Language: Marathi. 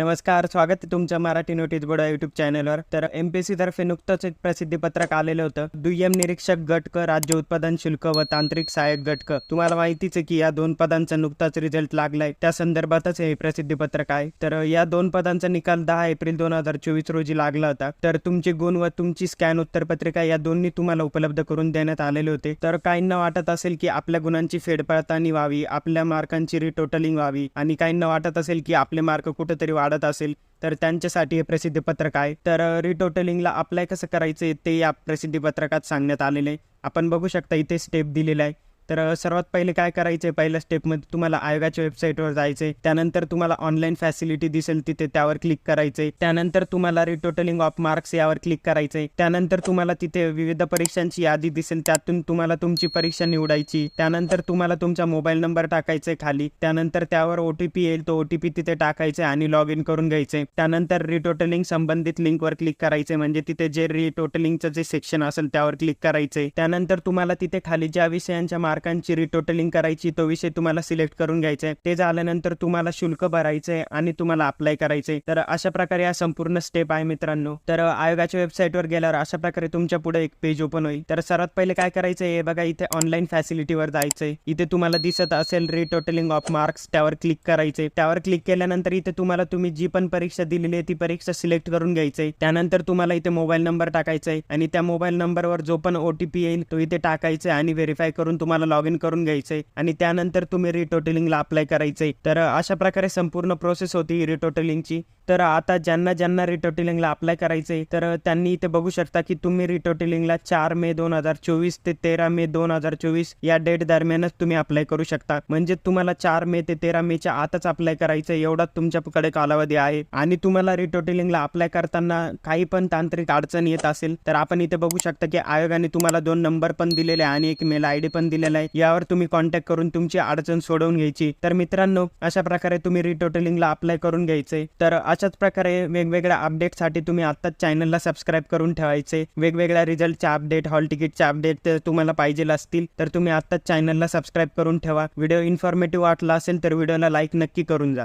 नमस्कार स्वागत आहे तुमच्या मराठी नोटीस बोर्ड युट्यूब चॅनलवर. तर एमपीएससी तर्फे नुकतंच एक प्रसिद्धी पत्रक आलेलं होतं. दुय्यम निरीक्षक गटक राज्य उत्पादन शुल्क व तांत्रिक सहाय्यक गटक. तुम्हाला माहितीच आहे की या दोन पदांचा नुकताच रिझल्ट लागलाय. त्या संदर्भातच हे प्रसिद्धी पत्रक आहे. तर या दोन पदांचा निकाल दहा एप्रिल दोन हजार चोवीस रोजी लागला होता. तर तुमचे गुण व तुमची स्कॅन उत्तरपत्रिका या दोन्ही तुम्हाला उपलब्ध करून देण्यात आलेले होते. तर काहींना वाटत असेल की आपल्या गुणांची फेडपडताळणी व्हावी आपल्या मार्कांची रिटोटलिंग व्हावी आणि काहींना वाटत असेल की आपले मार्क कुठेतरी वाढत असेल तर त्यांच्यासाठी हे प्रसिद्धी पत्रक आहे. तर रिटोटलिंगला अप्लाय कसं करायचं ते या प्रसिद्धी पत्रकात सांगण्यात आलेलं आहे. आपण बघू शकता इथे स्टेप दिलेला आहे. तर सर्वात पहिले काय करायचं आहे पहिल्या स्टेपमध्ये तुम्हाला आयोगाच्या वेबसाईटवर जायचं आहे त्यानंतर तुम्हाला ऑनलाईन फॅसिलिटी दिसेल तिथे त्यावर क्लिक करायचं आहे त्यानंतर तुम्हाला रिटोटलिंग ऑफ मार्क्स यावर क्लिक करायचं आहे त्यानंतर तुम्हाला तिथे विविध परीक्षांची यादी दिसेल. त्यातून तुम्हाला तुमची परीक्षा निवडायची. त्यानंतर तुम्हाला तुमचा मोबाईल नंबर टाकायचा आहे खाली. त्यानंतर त्यावर ओ टी पी येईल. तो ओ टी पी तिथे टाकायचे आणि लॉग इन करून घ्यायचे त्यानंतर रिटोटलिंग संबंधित लिंकवर क्लिक करायचे म्हणजे तिथे जे रिटोटलिंगचं जे सेक्शन असेल त्यावर क्लिक करायचे त्यानंतर तुम्हाला तिथे खाली ज्या विषयांच्या मार्कांची रिटोटलिंग करायची तो विषय तुम्हाला सिलेक्ट करून घ्यायचा आहे ते झाल्यानंतर तुम्हाला शुल्क भरायचं आहे आणि तुम्हाला अप्लाय करायचं आहे तर अशा प्रकारे हा संपूर्ण स्टेप आहे मित्रांनो. तर आयोगाच्या वेबसाईटवर गेल्यावर अशा प्रकारे तुमच्यापुढे एक पेज ओपन होईल. तर सर्वात पहिले काय करायचं आहे बघा इथे ऑनलाईन फॅसिलिटीवर जायचं आहे इथे तुम्हाला दिसत असेल रिटोटलिंग ऑफ मार्क्स त्यावर क्लिक करायचे त्यावर क्लिक केल्यानंतर इथे तुम्हाला तुम्ही जी पण परीक्षा दिलेली आहे ती परीक्षा सिलेक्ट करून घ्यायची आहे त्यानंतर तुम्हाला इथे मोबाईल नंबर टाकायचा आहे आणि त्या मोबाईल नंबरवर जो पण ओ टी पी येईल तो इथे टाकायचा आहे आणि व्हेरीफाय करून तुम्हाला लॉग इन करून घ्यायचंय आणि त्यानंतर तुम्ही रिटोटेलिंगला अप्लाय करायचंय. तर अशा प्रकारे संपूर्ण प्रोसेस होती रिटोटेलिंगची तर आता ज्यांना ज्यांना रिटोटलिंगला अप्लाय करायचं आहे तर त्यांनी इथे बघू शकता की तुम्ही रिटोटलिंगला चार मे दोन हजार चोवीस ते तेरा मे दोन हजार चोवीस या डेट दरम्यानच तुम्ही अप्लाय करू शकता. म्हणजे तुम्हाला चार मे ते तेरा मेच्या आताच अप्लाय करायचं एवढा एवढाच तुमच्याकडे कालावधी आहे. आणि तुम्हाला रिटोटलिंगला अप्लाय करताना काही पण तांत्रिक अडचण येत असेल तर आपण इथे बघू शकता की आयोगाने तुम्हाला दोन नंबर पण दिलेले आहे आणि एक मेल आय डी पण दिलेला आहे. यावर तुम्ही कॉन्टॅक्ट करून तुमची अडचण सोडवून घ्यायची. तर मित्रांनो अशा प्रकारे तुम्ही रिटोटलिंगला अप्लाय करून घ्यायचे तर अशाच प्रकारे वेगवेगळ्या अपडेटसाठी तुम्ही आत्ताच चॅनलला सबस्क्राईब करून ठेवायचे. वेगवेगळ्या रिझल्टचे अपडेट हॉल तिकीटचे अपडेट तर तुम्हाला पाहिजे असतील तर तुम्ही आत्ताच चॅनलला सबस्क्राईब करून ठेवा. व्हिडिओ इन्फॉर्मेटिव्ह वाटला असेल तर व्हिडिओला लाईक नक्की करून जा.